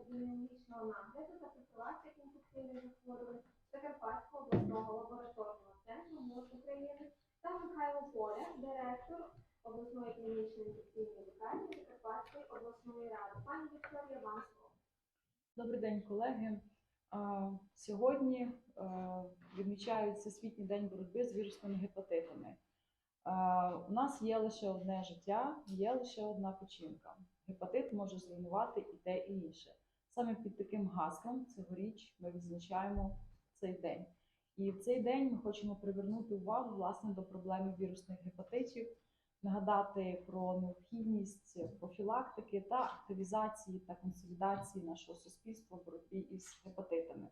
епідеміологічного нагляду та профілактики інфекційних захворювань Закарпатського обласного лабораторного центру МОЗ України та Михайло Поля, директор обласної клінічної інфекційної лікарні Закарпатської обласної ради. Пані Вікторія, вам слово. Добрий день, колеги. Сьогодні відмічають Всесвітній день боротьби з вірусними гепатитами. У нас є лише одне життя, є лише одна печінка. Гепатит може зруйнувати і те, і інше. Саме під таким гаслом цьогоріч ми відзначаємо цей день. І в цей день ми хочемо привернути увагу власне до проблеми вірусних гепатитів, нагадати про необхідність профілактики та активізації та консолідації нашого суспільства в боротьбі із гепатитами.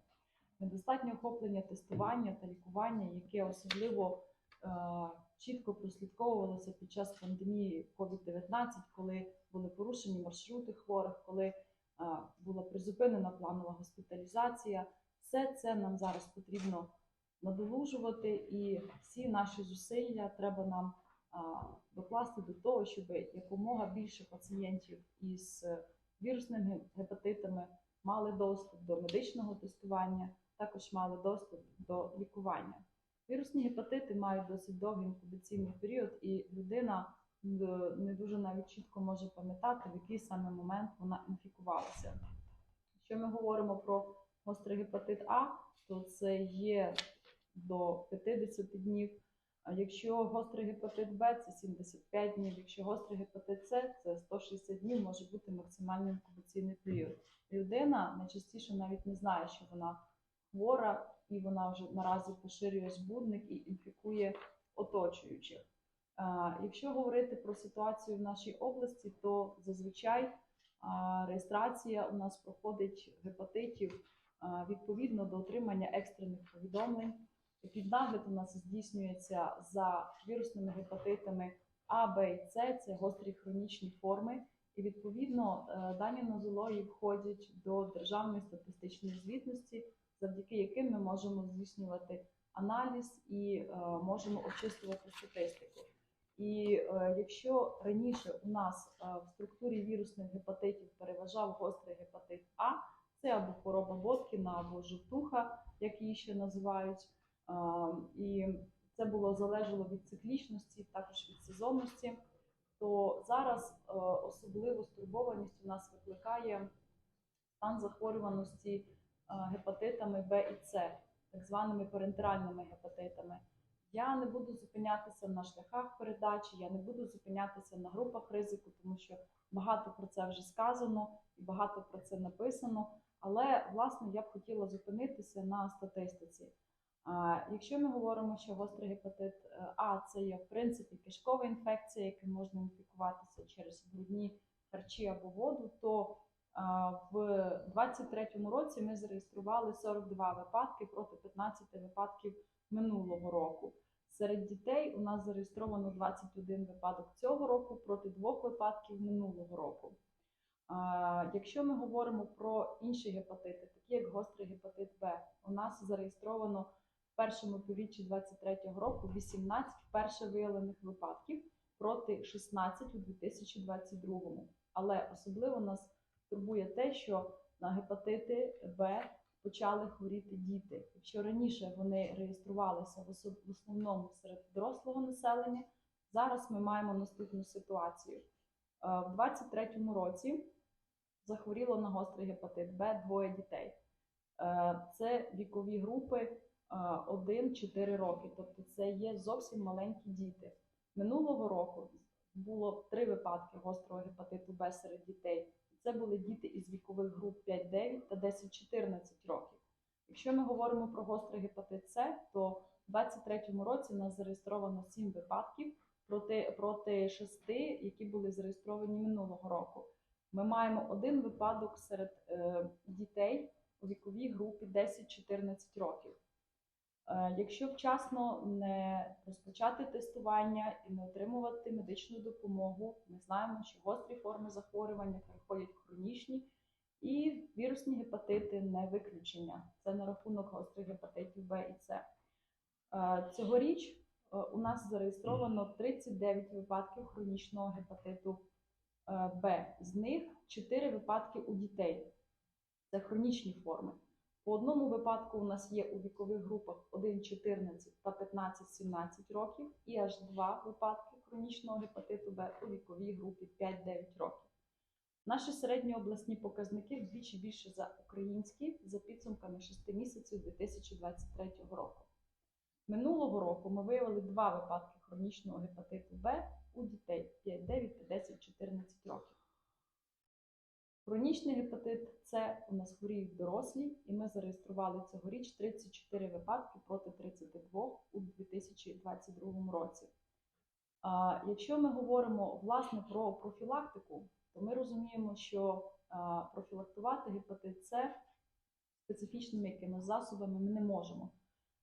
Недостатнє охоплення тестування та лікування, яке особливо е, чітко прослідковувалося під час пандемії COVID-19, коли були порушені маршрути хворих, коли була призупинена планова госпіталізація. Все це нам зараз потрібно надолужувати, і всі наші зусилля треба нам докласти до того, щоб якомога більше пацієнтів із вірусними гепатитами мали доступ до медичного тестування, також мали доступ до лікування. Вірусні гепатити мають досить довгий інкубаційний період, і людина не дуже навіть чітко може пам'ятати, в який саме момент вона інфікувалася. Якщо ми говоримо про гострий гепатит А, то це є до 50 днів. А якщо гострий гепатит Б, це 75 днів. Якщо гострий гепатит С, це 160 днів може бути максимальний інкубаційний період. Людина найчастіше навіть не знає, що вона хвора, і вона вже наразі поширює збудник і інфікує оточуючих. Якщо говорити про ситуацію в нашій області, то зазвичай реєстрація у нас проходить гепатитів відповідно до отримання екстрених повідомлень. Піднагляд у нас здійснюється за вірусними гепатитами А, Б і С, це гострі хронічні форми. І відповідно е, дані нозології входять до державної статистичної звітності, завдяки яким ми можемо здійснювати аналіз і е, можемо очистувати статистику. І е, якщо раніше у нас е, в структурі вірусних гепатитів переважав гострий гепатит А, це або хвороба Боткіна, або жовтуха, як її ще називають. А, І це було залежало від циклічності, також від сезонності. То зараз е, особливу стурбованість у нас викликає стан захворюваності е, гепатитами Б і С, так званими парентеральними гепатитами. Я не буду зупинятися на шляхах передачі, я не буду зупинятися на групах ризику, тому що багато про це вже сказано і багато про це написано. Але власне я б хотіла зупинитися на статистиці. Якщо ми говоримо, що гострий гепатит е, А це є в принципі кишкова інфекція, яким можна інфікуватися через брудні харчі або воду, то в 2023 році ми зареєстрували 42 випадки проти 15 випадків минулого року. Серед дітей у нас зареєстровано 21 випадок цього року проти двох випадків минулого року. Якщо ми говоримо про інші гепатити, такі як гострий гепатит Б, у нас зареєстровано в першому півріччі 2023 року 18 вперше виявлених випадків проти 16 у 2022. Але особливо нас турбує те, що на гепатити Б почали хворіти діти. Якщо раніше вони реєструвалися в основному серед дорослого населення, зараз ми маємо наступну ситуацію. Е, В 2023 році захворіло на гострий гепатит Б двоє дітей. Е, Це вікові групи 1-4 роки, тобто це є зовсім маленькі діти. Минулого року було три випадки гострого гепатиту Б серед дітей. Це були діти із вікових груп 5-9 та 10-14 років. Якщо ми говоримо про гострий гепатит С, то в 2023 році у нас зареєстровано 7 випадків проти, проти 6, які були зареєстровані минулого року. Ми маємо один випадок серед е, дітей у віковій групі 10-14 років. Е, Якщо вчасно не розпочати тестування і не отримувати медичну допомогу, ми знаємо, що гострі форми захворювання переходять в хронічні, і вірусні гепатити не виключення. Це на рахунок гострих гепатитів Б і С. Е, Цьогоріч е, у нас зареєстровано 39 випадків хронічного гепатиту Б. З них 4 випадки у дітей. Це хронічні форми. По одному випадку у нас є у вікових групах 1-14 та 15-17 років, і аж два випадки хронічного гепатиту Б у віковій групі 5-9 років. Наші середньообласні показники вдвічі більше за українські за підсумками 6 місяців 2023 року. Минулого року ми виявили два випадки хронічного гепатиту Б у дітей 5, 9 та 10, 14 років. Хронічний гепатит С у нас хворіють дорослі, і ми зареєстрували цьогоріч 34 випадки проти 32 у 2022 році. Якщо ми говоримо власне про профілактику, то ми розуміємо, що профілактувати гепатит С специфічними якимись засобами ми не можемо.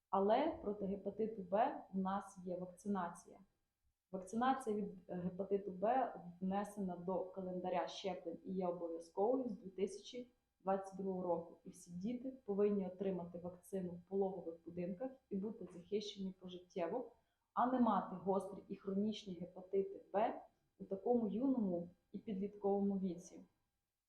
Але проти гепатиту Б в нас є вакцинація. Вакцинація від е, гепатиту Б внесена до календаря щеплень і є обов'язковою з 2022 року. І всі діти повинні отримати вакцину в пологових будинках і бути захищені пожиттєво, а не мати гострі і хронічні гепатити Б у такому юному і підлітковому віці.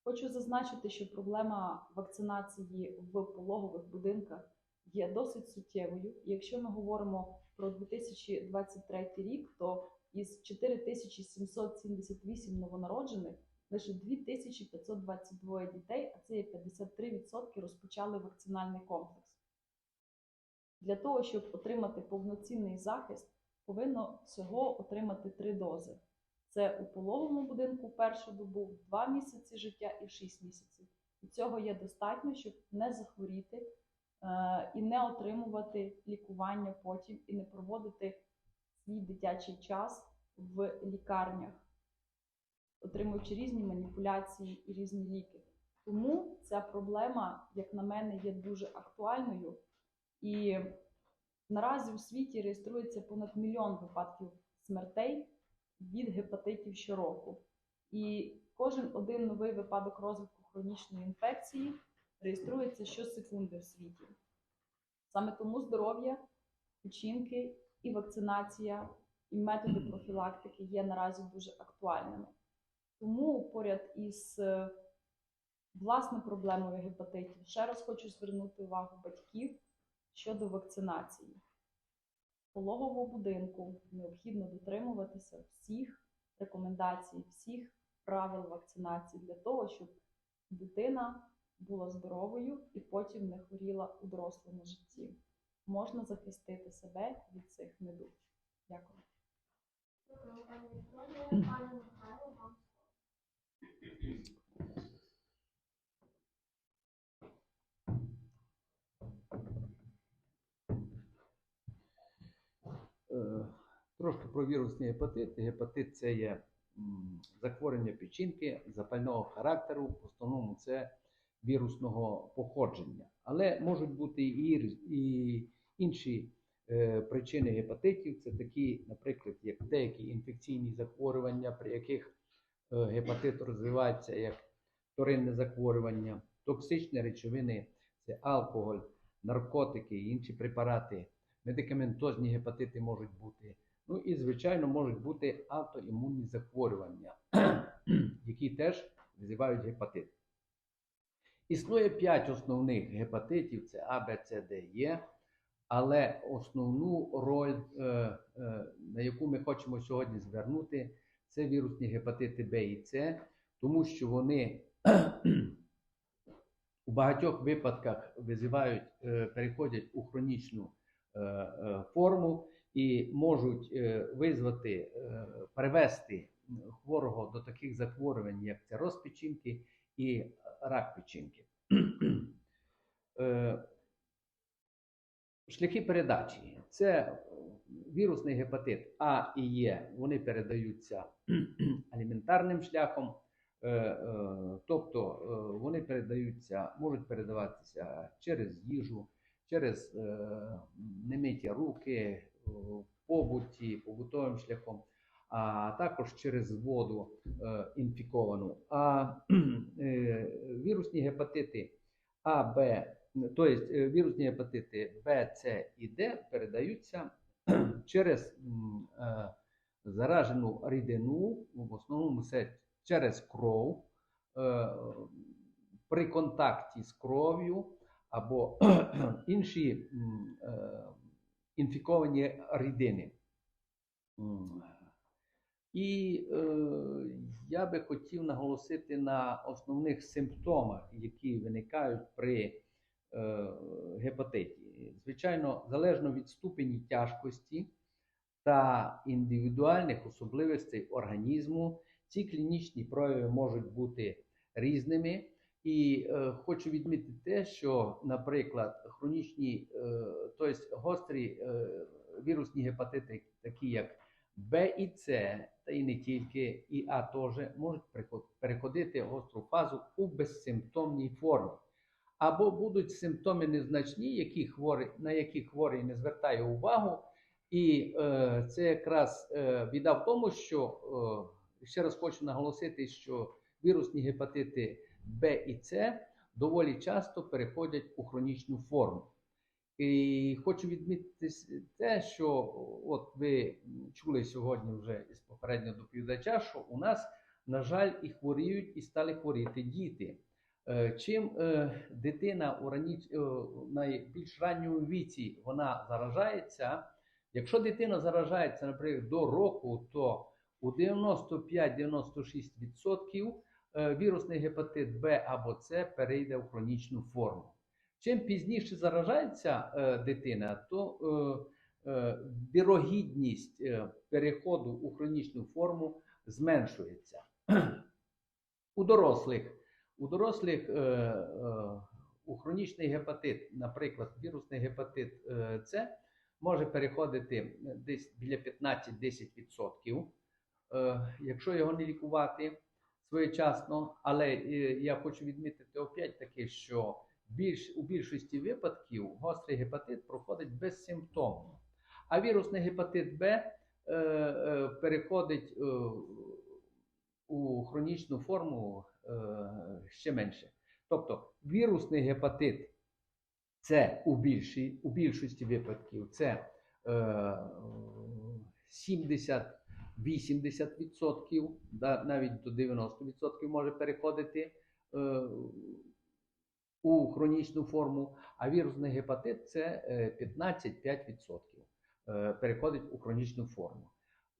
Хочу зазначити, що проблема вакцинації в пологових будинках є досить суттєвою. Якщо ми говоримо про 2023 рік, то із 4778 новонароджених лише 2522 дітей, а це є 53%, розпочали вакцинальний комплекс. Для того, щоб отримати повноцінний захист, повинно всього отримати три дози. Це у пологовому будинку першу добу, 2 місяці життя і 6 місяців. І цього є достатньо, щоб не захворіти і не отримувати лікування потім, і не проводити свій дитячий час в лікарнях, отримуючи різні маніпуляції і різні ліки. Тому ця проблема, як на мене, є дуже актуальною. І наразі у світі реєструється понад мільйон випадків смертей від гепатитів щороку. І кожен один новий випадок розвитку хронічної інфекції реєструється щосекунди в світі. Саме тому здоров'я, печінки і вакцинація, і методи профілактики є наразі дуже актуальними. Тому поряд із е, власне проблемою гепатитів ще раз хочу звернути увагу батьків щодо вакцинації. В пологовому будинку необхідно дотримуватися всіх рекомендацій, всіх правил вакцинації для того, щоб дитина була здоровою і потім не хворіла у дорослому житті. Можна захистити себе від цих недуг. Дякую. Е, Трошки про вірусні гепатити. Гепатит це є м, захворювання печінки запального характеру, в основному це вірусного походження. Але можуть бути і, інші е, причини гепатитів. Це такі, наприклад, як деякі інфекційні захворювання, при яких е, гепатит розвивається як вторинне захворювання, токсичні речовини, це алкоголь, наркотики і інші препарати медикаментозні гепатити можуть бути. Ну і, звичайно, можуть бути автоімунні захворювання, які теж визивають гепатит. Існує 5 основних гепатитів: це А, Б, С, Д, Е. Але основну роль, е, е, на яку ми хочемо сьогодні звернути, це вірусні гепатити Б і С, тому що вони у багатьох випадках визивають, е, переходять у хронічну форму і можуть визвати, привести хворого до таких захворювань, як це розпечінки і рак печінки. Е, Шляхи передачі. Це вірусний гепатит А і Е, вони передаються аліментарним шляхом, е, е, тобто вони передаються, можуть передаватися через їжу, через немиті руки, побуті, побутовим шляхом, а також через воду е, інфіковану. А е, вірусні гепатити А, Б, тобто вірусні гепатити Б, С і Д передаються через заражену рідину, в основному це через кров. При контакті з кров'ю або інші інфіковані рідини. І е, я би хотів наголосити на основних симптомах, які виникають при е, гепатиті. Звичайно, залежно від ступені тяжкості та індивідуальних особливостей організму, ці клінічні прояви можуть бути різними. І е, хочу відмітити те, що, наприклад, хронічні, е, тобто гострі е, вірусні гепатити, такі як Б і С, та і не тільки, і А теж, можуть переходити гостру фазу у безсимптомній формі. Або будуть симптоми незначні, які хворий, на які хворий не звертає увагу. І е, це якраз е, біда в тому, що е, ще раз хочу наголосити, що вірусні гепатити Б і С доволі часто переходять у хронічну форму. І хочу відмітити те, що от ви чули сьогодні вже із попереднього доповідача, що у нас, на жаль, і хворіють, і стали хворіти діти. Е, Чим е, дитина у рані, е, найбільш ранньому віці вона заражається, якщо дитина заражається, наприклад, до року, то у 95-96% е, вірусний гепатит Б або С перейде в хронічну форму. Чим пізніше заражається е, дитина, то е, е, вірогідність е, переходу у хронічну форму зменшується. У дорослих, у дорослих е, е, у хронічний гепатит, наприклад, вірусний гепатит е, С, може переходити десь біля 15-10%, е, якщо його не лікувати своєчасно. Але е, я хочу відмітити опять таки, що більш, у більшості випадків гострий гепатит проходить безсимптомно. А вірусний гепатит Б е, е, переходить е, у хронічну форму е, ще менше. Тобто вірусний гепатит це у, більшій, у більшості випадків це е, 70-80%, да, навіть до 90% може переходити е, у хронічну форму, а вірусний гепатит це е, 15-5% е, переходить у хронічну форму.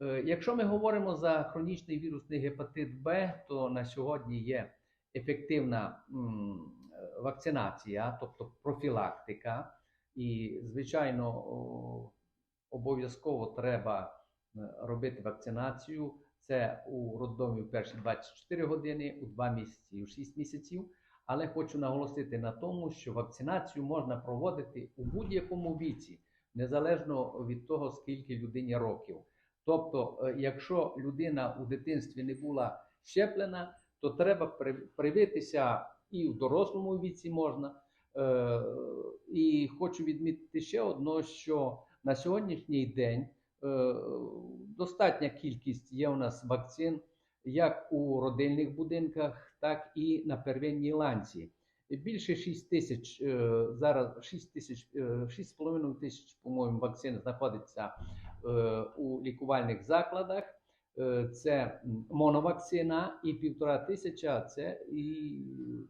Е, Якщо ми говоримо за хронічний вірусний гепатит Б, то на сьогодні є ефективна е, вакцинація, тобто профілактика. І, звичайно, обов'язково треба е, робити вакцинацію. Це у роддомі в перші 24 години, у 2 місяці, у 6 місяців. Але хочу наголосити на тому, що вакцинацію можна проводити у будь-якому віці, незалежно від того, скільки людині років. Тобто, е, якщо людина у дитинстві не була щеплена, то треба привитися і в дорослому віці можна. Е, І хочу відмітити ще одно, що на сьогоднішній день е, достатня кількість є у нас вакцин як у родильних будинках, так і на первинній ланці. Більше 6 тисяч е, зараз 6 тисяч, е, 6,5 тисяч, по-моєму, вакцин знаходиться е, у лікувальних закладах. Е, Це моновакцина і півтора тисяча це і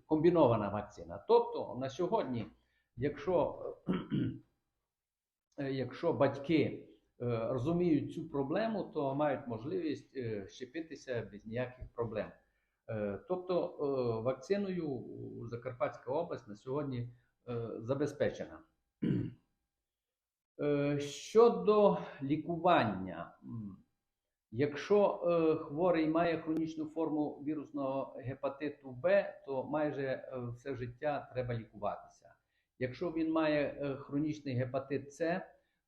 комбінована вакцина. Тобто на сьогодні, якщо, е, якщо батьки е, розуміють цю проблему, то мають можливість е, щепитися без ніяких проблем. Е, Тобто е, вакциною Закарпатська область на сьогодні е, забезпечена. Е, Щодо лікування, якщо е, хворий має хронічну форму вірусного гепатиту Б, то майже е, все життя треба лікуватися. Якщо він має е, хронічний гепатит С,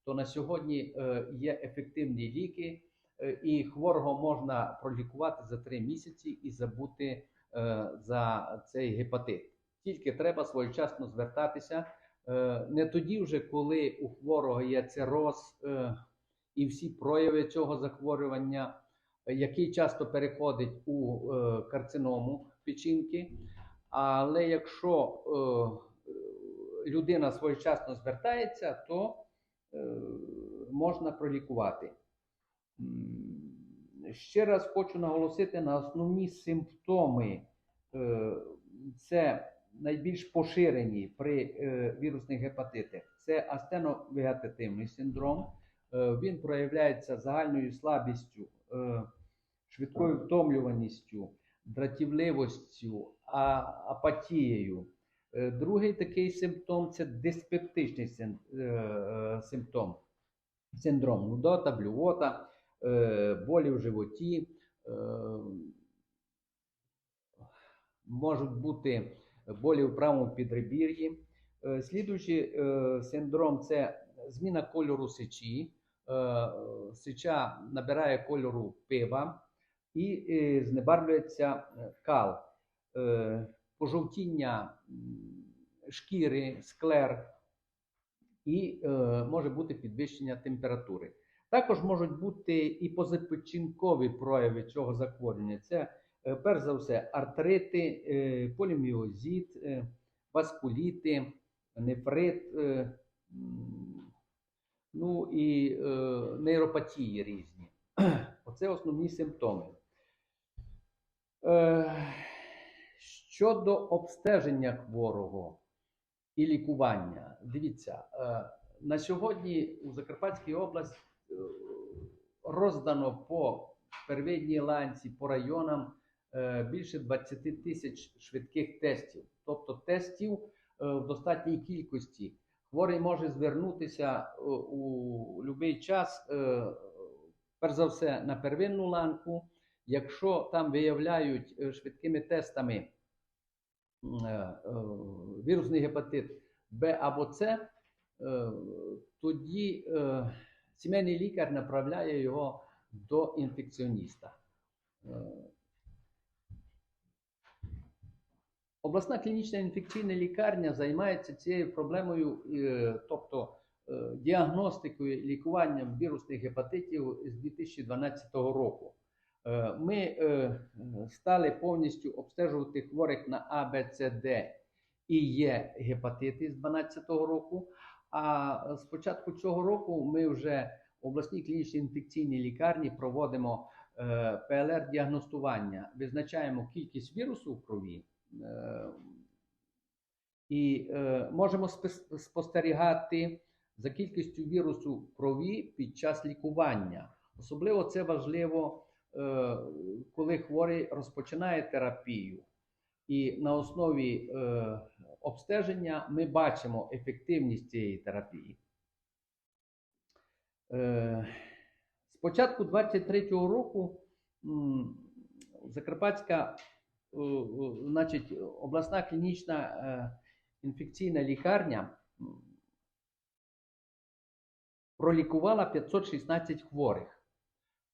то на сьогодні е, є ефективні ліки, е, і хворого можна пролікувати за 3 місяці і забути е, за цей гепатит. Тільки треба своєчасно звертатися. Не тоді, вже коли у хворого є цироз і всі прояви цього захворювання, який часто переходить у карциному печінки. Але якщо людина своєчасно звертається, то можна пролікувати. Ще раз хочу наголосити на основні симптоми. Е, Це найбільш поширені при е, вірусних гепатитах. Це астеновегетативний синдром. Е, Він проявляється загальною слабістю, е, швидкою втомлюваністю, дратівливостю, апатією. Е, Другий такий симптом це диспептичний е, е, симптом. Синдром нудота, блювота, болі в животі. Можуть бути болі в правому підребір'ї. Слідуючий синдром це зміна кольору сечі. Сеча набирає кольору пива і знебарвлюється кал. Пожовтіння шкіри, склер і е, може бути підвищення температури. Також можуть бути і позапечінкові прояви цього захворювання. Це е, перш за все артрити, е, поліміозіт, е, васкуліти, нефрит, е, ну і е, нейропатії різні. Оце основні симптоми. Е, Щодо обстеження хворого і лікування, дивіться, е, на сьогодні у Закарпатській області е, роздано по первинній ланці, по районам е, більше 20 тисяч швидких тестів, тобто тестів в достатній кількості. Хворий може звернутися у будь-який час, перш за все, на первинну ланку. Якщо там виявляють швидкими тестами вірусний гепатит Б або С, е, тоді е, сімейний лікар направляє його до інфекціоніста. Е, Обласна клінічна інфекційна лікарня займається цією проблемою, е, тобто е, діагностикою і лікуванням вірусних гепатитів з 2012 року. Е, Ми е, стали повністю обстежувати хворих на А, Б, С, Д і є гепатити з 2012 року. А з початку цього року ми вже в обласній клінічній інфекційній лікарні проводимо е, ПЛР-діагностування, визначаємо кількість вірусу в крові. е, І е, можемо спостерігати за кількістю вірусу крові під час лікування. Особливо це важливо, е, коли хворий розпочинає терапію. І на основі е, обстеження ми бачимо ефективність цієї терапії. Е, з початку 23-го року Закарпатська е, е, значить, обласна клінічна е, інфекційна лікарня пролікувала 516 хворих,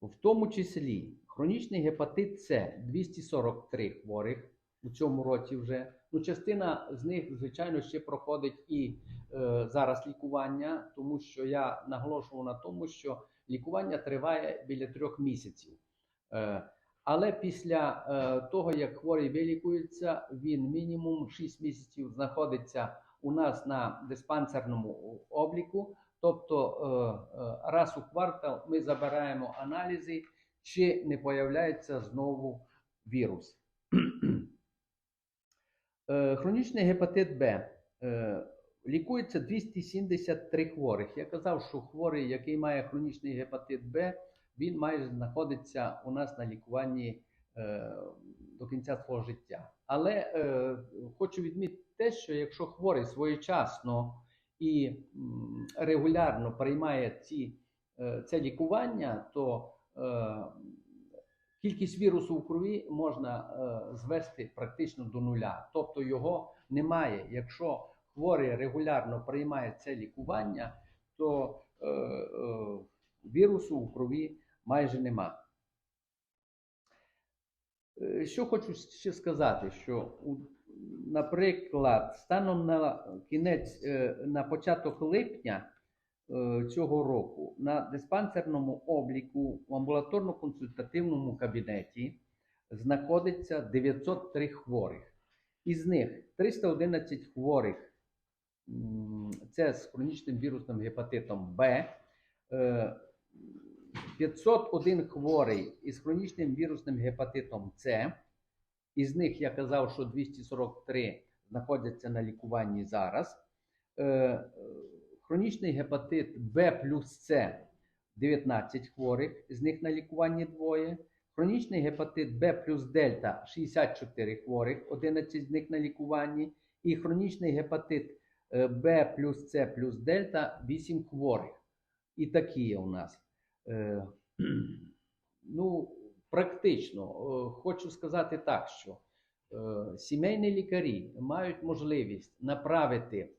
в тому числі хронічний гепатит С 243 хворих у цьому році вже. Ну, частина з них, звичайно, ще проходить і е, зараз лікування, тому що я наголошував на тому, що лікування триває біля трьох місяців. Е, але після е, того, як хворий вилікується, він мінімум 6 місяців знаходиться у нас на диспансерному обліку. Тобто е, е, раз у квартал ми забираємо аналізи, чи не появляється знову вірус. Е, Хронічний гепатит Б. Лікується 273 хворих. Я казав, що хворий, який має хронічний гепатит Б, він майже знаходиться у нас на лікуванні до кінця свого життя. Але хочу відмітити те, що якщо хворий своєчасно і регулярно приймає ці, е, це лікування, то е, кількість вірусу в крові можна е, звести практично до нуля. Тобто його немає. Якщо хворий регулярно приймає це лікування, то вірусу в крові майже нема. Що хочу ще сказати, що у- наприклад, станом на кінець, е, на початок липня е, цього року на диспансерному обліку в амбулаторно-консультативному кабінеті знаходиться 903 хворих. Із них 311 хворих це з хронічним вірусним гепатитом Б, е, 501 хворий із хронічним вірусним гепатитом С. Із них я казав, що 243 знаходяться на лікуванні зараз. Е, е, Хронічний гепатит Б плюс С 19 хворих, з них на лікуванні двоє. Хронічний гепатит Б плюс Дельта 64 хворих, 11 з них на лікуванні. І хронічний гепатит е, Б плюс С плюс Дельта 8 хворих. І такі є у нас. Ну, практично, е, хочу сказати так, що е, сімейні лікарі мають можливість направити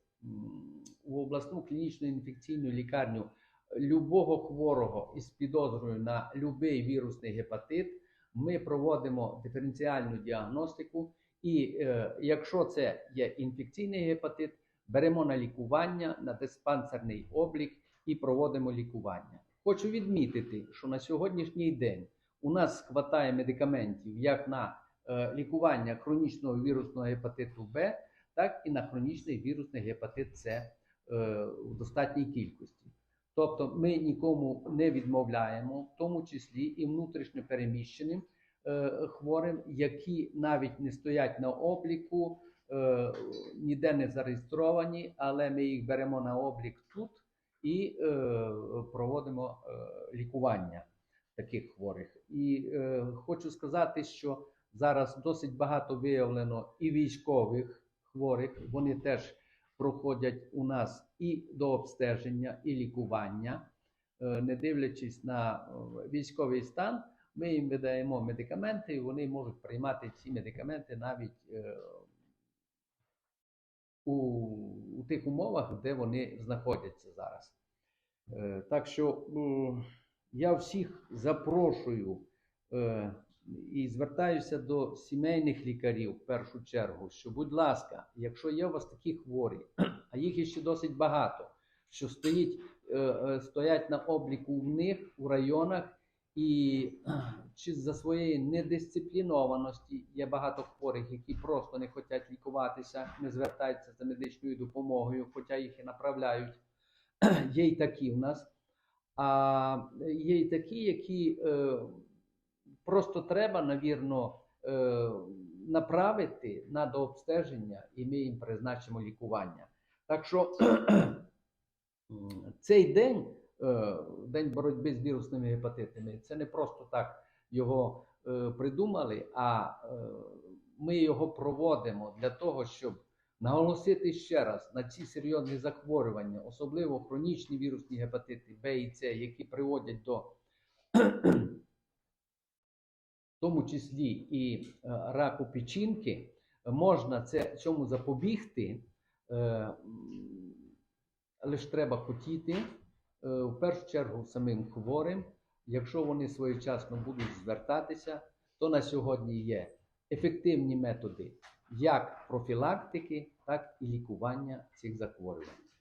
у обласну клінічну інфекційну лікарню любого хворого із підозрою на будь-який вірусний гепатит. Ми проводимо диференціальну діагностику, і е, якщо це є інфекційний гепатит, беремо на лікування на диспансерний облік і проводимо лікування. Хочу відмітити, що на сьогоднішній день у нас вистачає медикаментів як на е, лікування хронічного вірусного гепатиту Б, так і на хронічний вірусний гепатит С е, в достатній кількості. Тобто ми нікому не відмовляємо, в тому числі і внутрішньо переміщеним е, хворим, які навіть не стоять на обліку, е, ніде не зареєстровані, але ми їх беремо на облік тут і е, проводимо е, лікування таких хворих. І е, хочу сказати, що зараз досить багато виявлено і військових хворих. Вони теж проходять у нас і до обстеження, і лікування. Е, не дивлячись на е, військовий стан, ми їм видаємо медикаменти, і вони можуть приймати ці медикаменти навіть е, у, у тих умовах, де вони знаходяться зараз. Е, Так що е, я всіх запрошую е, і звертаюся до сімейних лікарів в першу чергу, що, будь ласка, якщо є у вас такі хворі, а їх іще досить багато, що стоїть, е, е, стоять на обліку в них у районах, і чи за своєї недисциплінованості є багато хворих, які просто не хочуть лікуватися, не звертаються за медичною допомогою, хоча їх і направляють. Є й такі в нас. А є й такі, які е, просто треба, навірно, е, направити на дообстеження, і ми їм призначимо лікування. Так що цей день, е, день боротьби з вірусними гепатитами, це не просто так його е, придумали, а е, ми його проводимо для того, щоб наголосити ще раз на ці серйозні захворювання, особливо хронічні вірусні гепатити Б і С, які приводять до в тому числі і е, раку печінки, можна це, цьому запобігти, е, м, треба хотіти, е, в першу чергу самим хворим. Якщо вони своєчасно будуть звертатися, то на сьогодні є ефективні методи як профілактики, так і лікування цих захворювань.